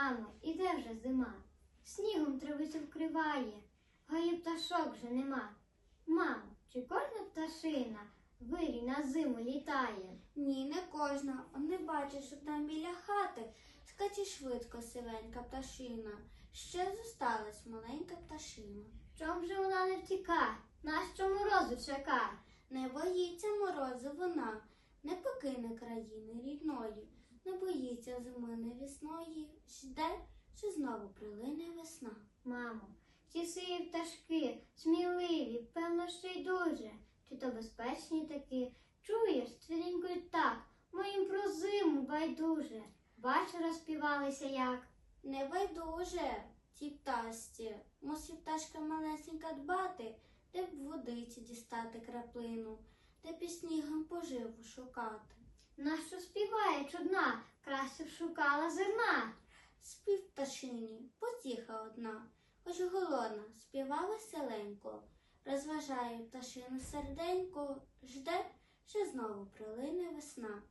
Мамо, іде вже зима, снігом травицю вкриває, в гаї пташок вже нема. Мамо, чи кожна пташина в вирі на зиму літає? Ні, не кожна. Он не бачиш, що там біля хати скаче швидко сивенька пташина. Ще зосталась маленька пташина. Чом же вона не втіка? Нащо морозу чека? Не боїться морозу вона, не покине країни рідної, не боїться зими невісної, жде, що знову прилине весна. Мамо, ті сиві пташки, сміливі, певно, ще й дуже. Чи то безпечні таки? Чуєш, твірінькою так, моїм про зиму байдуже. Бач, розпівалися як. Не байдуже ті птасті, мусить пташка малесенька дбати, де б водиці дістати краплину, де під снігом поживу шукати. Нащо співає чудна, краще б шукала зерна. Спів пташині, потіха одна, хоч голодна, співа веселенько, розважає пташину серденько, жде, що знову прилине весна.